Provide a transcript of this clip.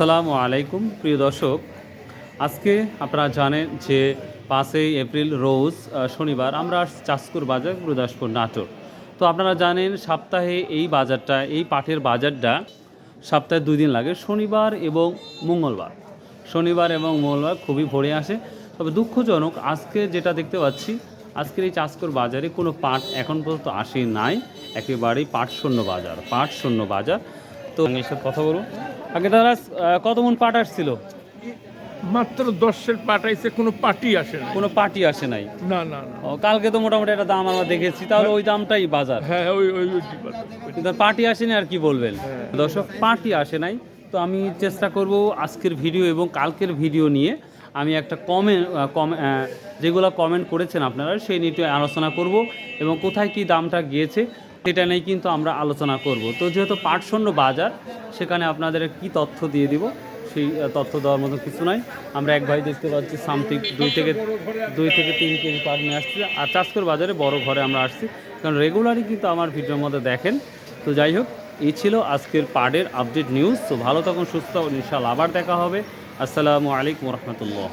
আসসালামু আলাইকুম, প্রিয় দর্শক। আজকে আপনারা জানেন যে পাঁচই এপ্রিল রোজ শনিবার আমরা চাষকুর বাজার, গুরুদাসপুর নাটোর। তো আপনারা জানেন, সপ্তাহে এই বাজারটা, এই পাটের বাজারটা সপ্তাহে দুই দিন লাগে, শনিবার এবং মঙ্গলবার। শনিবার এবং মঙ্গলবার খুবই ভরে আসে। তবে দুঃখজনক, আজকে যেটা দেখতে পাচ্ছি, আজকের এই চাষকর বাজারে কোনো পাট এখন পর্যন্ত আসে নাই। একেবারেই পাট শূন্য বাজার পাট শূন্য বাজার। তো কথা বলব আগে দাদা কত মন পাট আসছিল? মাত্র দশের পাট পাঠাইছে কোনো পার্টি আসে না কোনো পার্টি আসে নাই? না না না। কালকে তো মোটামুটি একটা দাম আমরা দেখেছি তাহলে ওই দামটাই বাজার। হ্যাঁ ওই ওই পার্টি আসেনি আর কি বলবেন? দর্শক পার্টি আসে নাই। তো আমি চেষ্টা করব আজকের ভিডিও এবং কালকের ভিডিও নিয়ে আমি একটা কমেন্ট যেগুলো কমেন্ট করেছেন আপনারা সেই নিয়ে আলোচনা করব এবং কোথায় কি দামটা গিয়েছে। সেটা নিয়ে কিন্তু আমরা আলোচনা করব। তো যেহেতু পাটশূন্য বাজার, সেখানে আপনাদের কি তথ্য দিয়ে দিব? সেই তথ্য দেওয়ার মতো কিছু নাই। আমরা এক ভাই দেখতে পাচ্ছি, সামথিং দুই থেকে দুই থেকে তিন কেজি পাট নিয়ে আসছি। আর চাষকর বাজারে বড় ঘরে আমরা আসছি। কারণ রেগুলারই কিন্তু আমার ভিডিওর মধ্যে দেখেন। তো যাই হোক, এই ছিল আজকের পাডের আপডেট নিউজ তো ভালো থাকুন, সুস্থ ইনশাল্লাহ আবার দেখা হবে। আসসালামু আলাইকুম রহমতুল্লাহ।